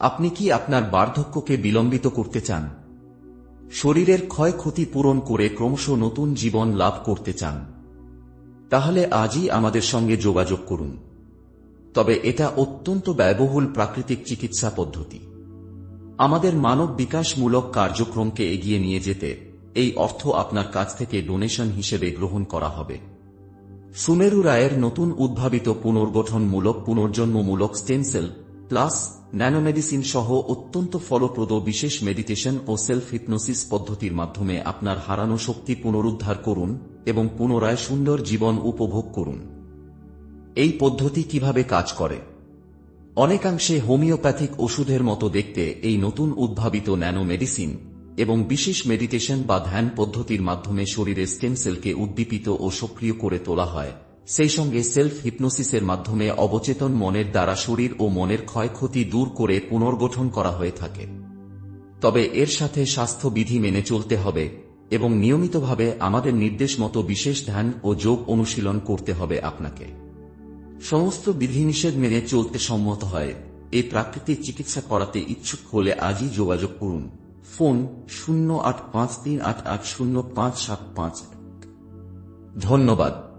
আপনি কি আপনার বার্ধক্যকে বিলম্বিত করতে চান? শরীরের ক্ষয়ক্ষতি পূরণ করে ক্রমশ নতুন জীবন লাভ করতে চান। তাহলে আজই আমাদের সঙ্গে যোগাযোগ করুন। তবে এটা অত্যন্ত ব্যয়বহুল প্রাকৃতিক চিকিৎসা পদ্ধতি। আমাদের মানব বিকাশমূলক কার্যক্রমকে এগিয়ে নিয়ে যেতে এই অর্থ আপনার কাছ থেকে ডোনেশন হিসেবে গ্রহণ করা হবে। সুমেরু রায়ের নতুন উদ্ভাবিত পুনর্গঠনমূলক, পুনর্জন্মমূলক স্টেম সেল প্লাস ন্যানোমেডিসিন সহ অত্যন্ত ফলপ্রদ বিশেষ মেডিটেশন ও সেলফ হিপনোসিস পদ্ধতির মাধ্যমে আপনার হারানো শক্তি পুনরুদ্ধার করুন এবং পুনরায় সুন্দর জীবন উপভোগ করুন। এই পদ্ধতি কীভাবে কাজ করে? অনেকাংশে হোমিওপ্যাথিক ওষুধের মতো দেখতে এই নতুন উদ্ভাবিত ন্যানো মেডিসিন এবং বিশেষ মেডিটেশন বা ধ্যান পদ্ধতির মাধ্যমে শরীরের স্টেম সেলকে উদ্দীপিত ও সক্রিয় করে তোলা হয়। সেই সঙ্গে সেলফ হিপনোসিসের মাধ্যমে অবচেতন মনের দ্বারা শরীর ও মনের ক্ষয়ক্ষতি দূর করে পুনর্গঠন করা হয়ে থাকে। তবে এর সাথে স্বাস্থ্যবিধি মেনে চলতে হবে এবং নিয়মিতভাবে আমাদের নির্দেশ মতো বিশেষ ধ্যান ও যোগ অনুশীলন করতে হবে আপনাকে। সমস্ত বিধিনিষেধ মেনে চলতে সম্মত হয়। এই প্রাকৃতিক চিকিৎসা করাতে ইচ্ছুক হলে আজই যোগাযোগ করুন। ফোন শূন্য আট পাঁচ তিন আট আট শূন্য পাঁচ সাত পাঁচ ধন্যবাদ।